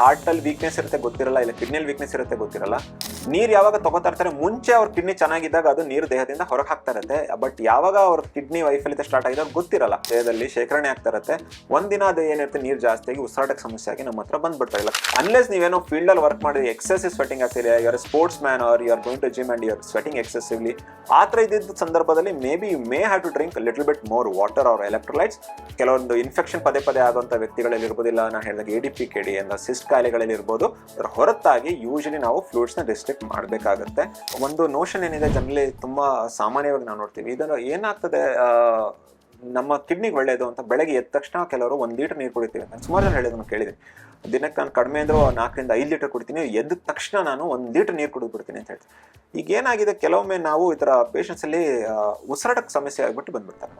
Heart ಅಲ್ಲಿ weakness ಇರುತ್ತೆ ಗೊತ್ತಿರಲ್ಲ ಇಲ್ಲ ಕಿಡ್ನಿಯಲ್ಲಿ ವೀಕ್ನೆಸ್ ಇರುತ್ತೆ ಗೊತ್ತಿರಲ್ಲ. ನೀರು ಯಾವಾಗ ತಗೋತಾ ಇರ್ತಾರೆ, ಮುಂಚೆ ಅವ್ರ ಕಿಡ್ನಿ ಚೆನ್ನಾಗಿದ್ದಾಗ ಅದು ನೀರು ದೇಹದಿಂದ ಹೊರಗೆ ಹಾಕ್ತಾ ಇರುತ್ತೆ ಬಟ್ ಯಾವಾಗ ಅವ್ರ ಕಿಡ್ನಿ ವೈಫಲ್ಯತೆ ಸ್ಟಾರ್ಟ್ ಆಗಿದಾಗ ಗೊತ್ತಿರಲ್ಲ. ದೇಹದಲ್ಲಿ ಶೇಖರಣೆ ಆಗ್ತಾ ಇರುತ್ತೆ ಒಂದಿನ ಅದು ಏನಿರುತ್ತೆ, ನೀರು ಜಾಸ್ತಿ ಆಗಿ ಉಸಿರಾಟಕ್ಕೆ ಸಮಸ್ಯೆ ಆಗಿ ನಮ್ಮ ಹತ್ರ ಬಂದ್ಬಿಡ್ತಾ ಇಲ್ಲ. ಅನ್ಲೆಸ್ ನೀವೇನೋ ಫೀಲ್ಡ್ ಅಲ್ಲಿ ವರ್ಕ್ ಮಾಡಿ ಎಕ್ಸೆಸಿವ್ ಸ್ವೆಟಿಂಗ್ ಆಗ್ತಿದೆ your sports man are you are going to gym and your sweating excessively ಆ ಥರ ಇದ್ದಿದ್ದ ಸಂದರ್ಭದಲ್ಲಿ may be you may have to drink little bit more water or electrolytes ಕೆಲವೊಂದು infection ಪದೇ ಪದೇ ಆಗುವಂಥ ವ್ಯಕ್ತಿಗಳಲ್ಲಿ ಇರ್ಬೋದಿಲ್ಲ. ನಾನು ಹೇಳಿದಾಗ A D P K D cyst ಕಾಯಿಲೆಗಳಲ್ಲಿ ಇರ್ಬೋದು. ಅದರ ಹೊರತಾಗಿ ಯೂಶಲಿ ನಾವು ಫ್ಲೂಟ್ಸ್ನ ರಿಸ್ಟ್ರಿಕ್ಟ್ ಮಾಡಬೇಕಾಗುತ್ತೆ. ಒಂದು ನೋಷನ್ ಏನಿದೆ ಜನರಲ್ಲಿ ತುಂಬ ಸಾಮಾನ್ಯವಾಗಿ ನಾವು ನೋಡ್ತೀವಿ. ಇದನ್ನು ಏನಾಗ್ತದೆ ನಮ್ಮ ಕಿಡ್ನಿಗೆ ಒಳ್ಳೆಯದು ಅಂತ ಬೆಳಗ್ಗೆ ಎದ್ದ ತಕ್ಷಣ ಕೆಲವರು ಒಂದು ಲೀಟರ್ ನೀರು ಕುಡಿತೀವಿ ಅಂತ. ಸುಮಾರು ಜನ ಹೇಳೋದನ್ನು ಕೇಳಿದ್ದೀನಿ. ದಿನಕ್ಕೆ ನಾನು ಕಡಿಮೆ ಅಂದರೂ ನಾಲ್ಕರಿಂದ ಐದು ಲೀಟರ್ ಕುಡಿತೀನಿ. ಎದ್ದ ತಕ್ಷಣ ನಾನು ಒಂದು ಲೀಟರ್ ನೀರು ಕುಡಿದ್ಬಿಡ್ತೀನಿ ಅಂತ ಹೇಳ್ತೀನಿ ಈಗ ಏನಾಗಿದೆ, ಕೆಲವೊಮ್ಮೆ ನಾವು ಈ ಥರ ಪೇಷಂಟ್ಸಲ್ಲಿ ಉಸಿರಾಟಕ್ಕೆ ಸಮಸ್ಯೆ ಆಗಿಬಿಟ್ಟು ಬಂದ್ಬಿಡ್ತಾರೆ.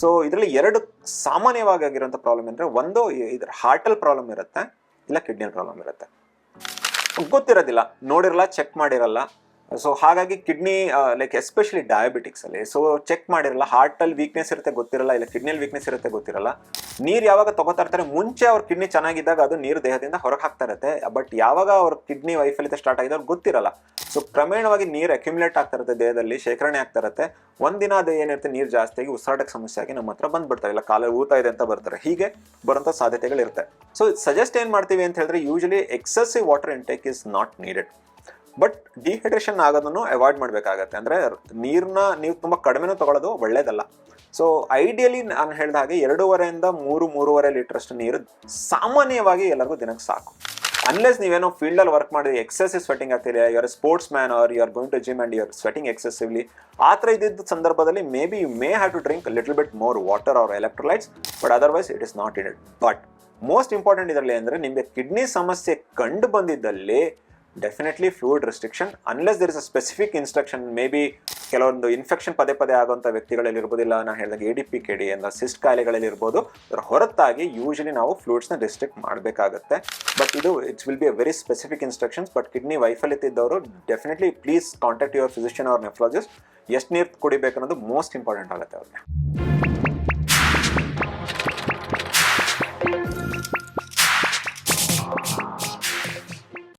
ಸೊ ಇದರಲ್ಲಿ ಎರಡು ಸಾಮಾನ್ಯವಾಗಿ ಆಗಿರೋಂಥ ಪ್ರಾಬ್ಲಮ್ ಅಂದರೆ ಒಂದು ಇದ್ರ ಹಾರ್ಟಲ್ಲಿ ಪ್ರಾಬ್ಲಮ್ ಇರುತ್ತೆ, ಇಲ್ಲ ಕಿಡ್ನಿಯಲ್ಲಿ ಪ್ರಾಬ್ಲಮ್ ಇರುತ್ತೆ. ಗೊತ್ತಿರೋದಿಲ್ಲ, ನೋಡಿರಲ್ಲ ಚೆಕ್ ಮಾಡಿರಲ್ಲ. ಸೊ ಹಾಗಾಗಿ ಕಿಡ್ನಿ ಲೈಕ್ ಎಸ್ಪೆಷಲಿ ಡಯಾಬಿಟಿಕ್ಸ್ ಅಲ್ಲಿ ಸೊ ಚೆಕ್ ಮಾಡಿರಲ್ಲ ಹಾರ್ಟ್ ಅಲ್ಲಿ ವೀಕ್ನೆಸ್ ಇರುತ್ತೆ ಗೊತ್ತಿರಲ್ಲ, ಇಲ್ಲ ಕಿಡ್ನಿಯಲ್ಲಿ ವೀಕ್ನೆಸ್ ಇರುತ್ತೆ ಗೊತ್ತಿರಲ್ಲ. ನೀರು ಯಾವಾಗ ತಗೋತಾ ಇರ್ತಾರೆ, ಮುಂಚೆ ಅವ್ರ ಕಿಡ್ನಿ ಚೆನ್ನಾಗಿದ್ದಾಗ ಅದು ನೀರು ದೇಹದಿಂದ ಹೊರಗೆ ಹಾಕ್ತಾ ಇರುತ್ತೆ ಬಟ್ ಯಾವಾಗ ಅವ್ರ ಕಿಡ್ನಿ ವೈಫಲ್ಯತೆ ಸ್ಟಾರ್ಟ್ ಆಗಿದಾಗ ಗೊತ್ತಿರಲ್ಲ. ಸೊ ಕ್ರಮೇಣವಾಗಿ ನೀರು ಅಕ್ಯುಮುಲೇಟ್ ಆಗ್ತಾ ಇರುತ್ತೆ ದೇಹದಲ್ಲಿ, ಶೇಖರಣೆ ಆಗ್ತಾ ಇರುತ್ತೆ. ಒಂದಿನ ಅದು ಏನಿರುತ್ತೆ, ನೀರು ಜಾಸ್ತಿ ಆಗಿ ಉಸಿರಾಟಕ್ಕೆ ಸಮಸ್ಯೆ ಆಗಿ ನಮ್ಮ ಹತ್ರ ಬಂದ್ಬಿಡ್ತಾರೆ. ಇಲ್ಲ ಕಾಲ ಊತ ಇದೆ ಅಂತ ಬರ್ತಾರೆ. ಹೀಗೆ ಬರುವಂಥ ಸಾಧ್ಯತೆಗಳಿರುತ್ತೆ ಸೊ ಸಜೆಸ್ಟ್ ಏನು ಮಾಡ್ತೀವಿ ಅಂತ ಹೇಳಿದ್ರೆ usually excessive water intake is not needed but dehydration ಆಗೋದನ್ನು ಅವಾಯ್ಡ್ ಮಾಡಬೇಕಾಗತ್ತೆ. ಅಂದರೆ ನೀರನ್ನ ನೀವು ತುಂಬ ಕಡಿಮೆನೂ ತೊಗೊಳ್ಳೋದು ಒಳ್ಳೇದಲ್ಲ. ಸೊ ಐಡಿಯಲಿ ನಾನು ಹೇಳಿದ ಹಾಗೆ ಎರಡೂವರೆಯಿಂದ ಮೂರು, ಮೂರುವರೆ ಲೀಟ್ರಷ್ಟು ನೀರು ಸಾಮಾನ್ಯವಾಗಿ ಎಲ್ಲರಿಗೂ ದಿನಕ್ಕೆ ಸಾಕು. ಅನ್ಲೆಸ್ ನೀವೇನೋ ಫೀಲ್ಡ್ ಅಲ್ಲಿ ವರ್ಕ್ ಮಾಡಿದ್ರೆ ಎಕ್ಸೆಸಿವ್ ಸ್ವೆಟಿಂಗ್ ಆಗ್ತಿದೆ your sports man are you are going to gym and your sweating excessively ಆ ಥರ ಇದ್ದಿದ್ದ ಸಂದರ್ಭದಲ್ಲಿ may be you may have to drink little bit more water or electrolytes but otherwise it is not it but most important ಇದರಲ್ಲಿ ಅಂದರೆ ನಿಮಗೆ kidney ಸಮಸ್ಯೆ ಕಂಡು ಬಂದಿದ್ದಲ್ಲಿ definitely fluid restriction unless there is a specific instruction may be ಕೆಲವೊಂದು infection ಪದೇ ಪದೇ ಆಗುವಂಥ ವ್ಯಕ್ತಿಗಳಲ್ಲಿ ಇರ್ಬೋದಿಲ್ಲ ನಾನು ಹೇಳಿದಾಗ A D P K D ಅಂತ ಸಿಸ್ಟ್ ಕಾಯಿಲೆಗಳಲ್ಲಿ ಇರ್ಬೋದು, ಅದರ ಹೊರತಾಗಿ ಯೂಶಲಿ ನಾವು ಫ್ಲೂಯಿಡ್ಸ್ನ ರಿಸ್ಟ್ರಿಕ್ಟ್ ಮಾಡಬೇಕಾಗುತ್ತೆ. ಬಟ್ ಇದು it's will be a very specific instructions but kidney ವೈಫಲ್ಯತೆ ಇದ್ದವರು definitely please contact your physician or nephrologist ಎಷ್ಟು ನೀರು ಕುಡಿಬೇಕು ಅನ್ನೋದು ಮೋಸ್ಟ್ ಇಂಪಾರ್ಟೆಂಟ್ ಆಗುತ್ತೆ ಅವ್ರಿಗೆ.